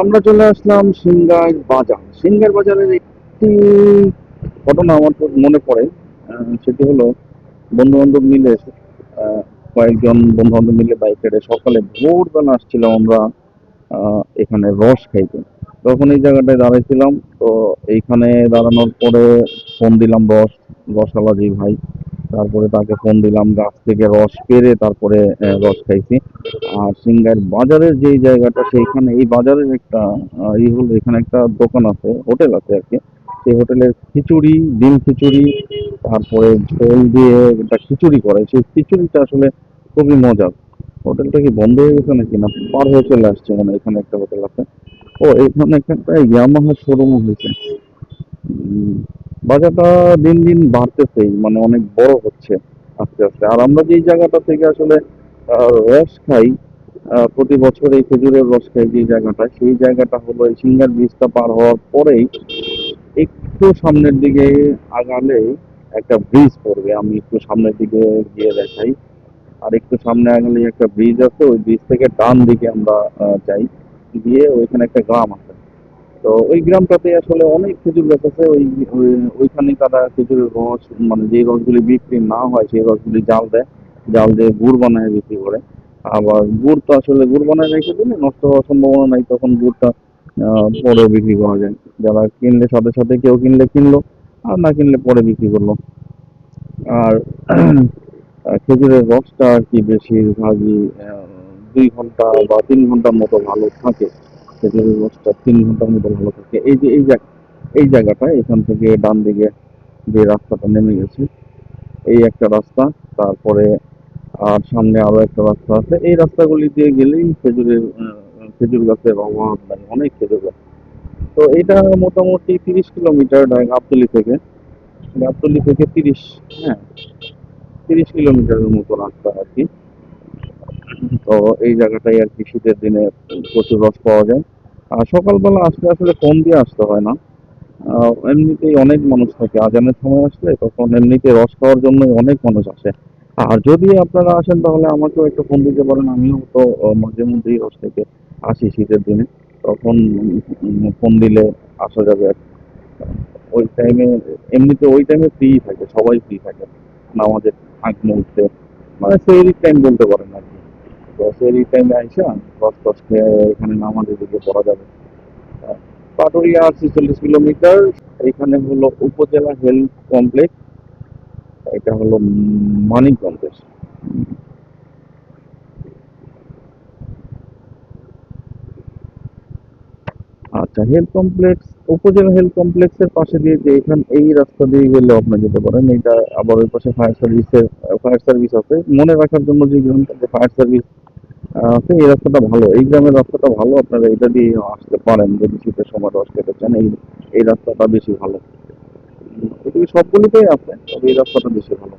আমরা চলে আসলাম সিঙ্গার বাজার। সিঙ্গার বাজারের একটি ঘটনা আমার মনে পড়ে সেটি হলো বন্ধু বান্ধব মিলে কয়েকজন বন্ধু বান্ধব মিলে বাইক রেডে সকালে ভোরবেলা আসছিলাম আমরা এখানে রস খাইতে। তখন এই জায়গাটায় দাঁড়াইছিলাম, তো এইখানে দাঁড়ানোর পরে ফোন দিলাম রস রসালাজি ভাই। তারপরে তাকে ফোন দিলাম, গাছ থেকে রস পেরে তারপরে রস খাইছি। আর সিঙ্গার বাজারের যেই জায়গাটা, সেইখানে এই বাজারের একটা ই হল, এখানে একটা দোকান আছে, হোটেল আছে আর কি। সেই হোটেলের খিচুড়ি, ডিম খিচুড়ি, তারপরে ঝোল দিয়ে একটা খিচুড়ি করে সেই খিচুড়িটা আসলে খুবই মজার। হোটেলটা কি বন্ধ হয়ে গেছে নাকি? না, পার হয়ে চলে আসছে মানে এখানে একটা হোটেল আছে। ও, এখানে একটা ইয়ামাহা শোরুমও হয়েছে। বাজারটা দিন দিন বাড়তেছেই মানে অনেক বড় হচ্ছে আস্তে আস্তে। আর আমরা যেই জায়গাটা থেকে আসলে রস খাই প্রতি বছর এই খেজুরের রস খাই যে জায়গাটা সেই জায়গাটা হলো এই সিঙ্গার ব্রিজটা পার হওয়ার পরেই একটু সামনের দিকে আগালে একটা ব্রিজ পড়বে, আমি একটু সামনের দিকে গিয়ে দেখাই। আর একটু সামনে আগালে একটা ব্রিজ আছে, ওই ব্রিজ থেকে ডান দিকে আমরা যাই। গিয়ে ওইখানে একটা গ্রাম আছে। তো ওই গ্রামটাতে আসলে অনেক খেজুর গাছ আছে, ওই, ওই- ওইখানে তারা খেজুরের রস মানে যে রসগুলি বিক্রি না হয় সেই রসগুলি জাল দেয়, জাল দিয়ে গুড় বানায় বিক্রি করে। আবার গুড় তো আসলে গুড় বানায় রেখে দিলে নষ্ট হওয়ার সম্ভাবনা নাই, তখন গুড়টা পরে বিক্রি করা যায়। যারা কিনলে সাথে সাথে কেউ কিনলে কিনলো, আর না কিনলে পরে বিক্রি করল। আর খেজুরের রসটা আর কি বেশিরভাগই দুই ঘণ্টা বা তিন ঘণ্টার মতো ভালো থাকে। খেজুরের রসটা তিন ঘণ্টার মতো ভালো থাকে। এই যে, এই জায়গা, এই জায়গাটা, এখান থেকে ডান দিকে যে রাস্তাটা নেমে গেছে, এই একটা রাস্তা, তারপরে আর সামনে আরও একটা রাস্তা আছে। এই রাস্তাগুলি দিয়ে গেলেই খেজুরের খেজুর গাছের অভাব নাই অনেক খেজুর গাছ। তো এটা মোটামুটি তিরিশ কিলোমিটার গাবতলি থেকে। গাবতলি থেকে তিরিশ হ্যাঁ তিরিশ কিলোমিটারের মতো রাস্তা আর কি। তো এই জায়গাটাই আর কি শীতের দিনে প্রচুর রস পাওয়া যায়। সকালবেলা আসলে আসলে ফোন দিয়ে আসতে হয় না। এমনিতেই অনেক মানুষ থাকে। আজানের সময় আসলে তখন এমনিতে রস খাওয়ার জন্য অনেক মানুষ আসে। আর যদি আপনারা আসেন তাহলে আমাকেও একটা ফোন দিতে পারেন। আমিও তো মাঝে মধ্যেই রস থেকে আসি শীতের দিনে। তখন ফোন দিলে আসা যাবে। আর। ওই টাইমে, এমনিতে ওই টাইমে ফ্রি থাকে। সবাই ফ্রি থাকে। নামাজের আগ মুহূর্তে। মানে সেই টাইম বলতে পারেন আর তো সেই টাইমে আইসা রস টস এখানে নামাজের দিকে পড়া যাবে। পাটুরিয়া ছেচল্লিশ কিলোমিটার এখানে হলো উপজেলা হেলথ কমপ্লেক্স এটা হলো মানিকগঞ্জের আচ্ছা হেলথ কমপ্লেক্স উপজেলা হেলথ কমপ্লেক্সের পাশে দিয়ে যে এখান, এই রাস্তা দিয়ে গেলে আপনি যেতে পারেন। এটা আবার ওই পাশে ফায়ার সার্ভিসের ফায়ার সার্ভিস আছে। মনে রাখার জন্য যে ফায়ার সার্ভিস আছে এই রাস্তাটা ভালো। এই গ্রামের রাস্তাটা ভালো, আপনারা এটা দিয়ে আসতে পারেন যদি শীতের সময় রস খেতে চান, এই এই রাস্তাটা বেশি ভালো। এদিকে সবগুলিতেই আছে, তবে এই রাস্তাটা বেশি ভালো।